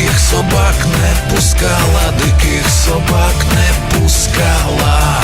диких собак не пускала, диких собак не пускала.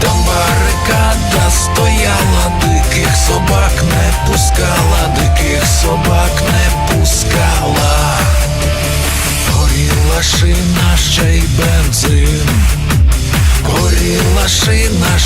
Там барикада стояла, диких собак не пускала,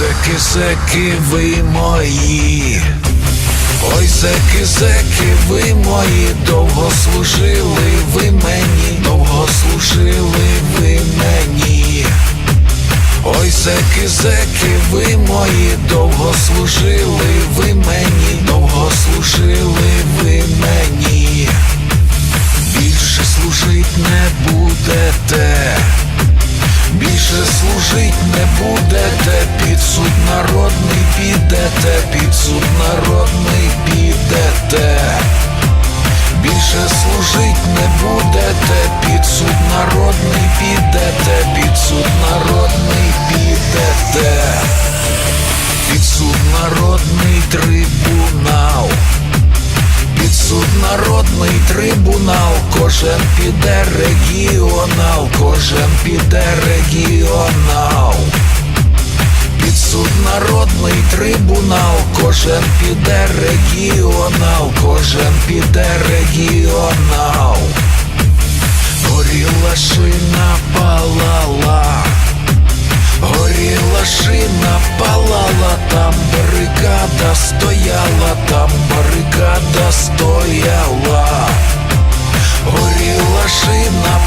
Ой, зеки, зеки, ви мої. Ой, зеки, зеки, ви мої, довго служили ви мені, довго служили ви мені. Ой, зеки, зеки, ви мої, довго служили ви мені, довго служили ви мені. Більше служить не будете. Більше служить не будете, під підете, під суд народний підете. Більше служить не будете, під суд підете, під суд народний підете. Під трибунал. Під суд народний трибунал, кожен піде регіонал, кожен піде регіонал під суд трибунал, кожен піде регіонал, кожен піде регіонал, горіла шина палала, горіла шина палала, там барикада стояла, там барикада стояла, горіла шина.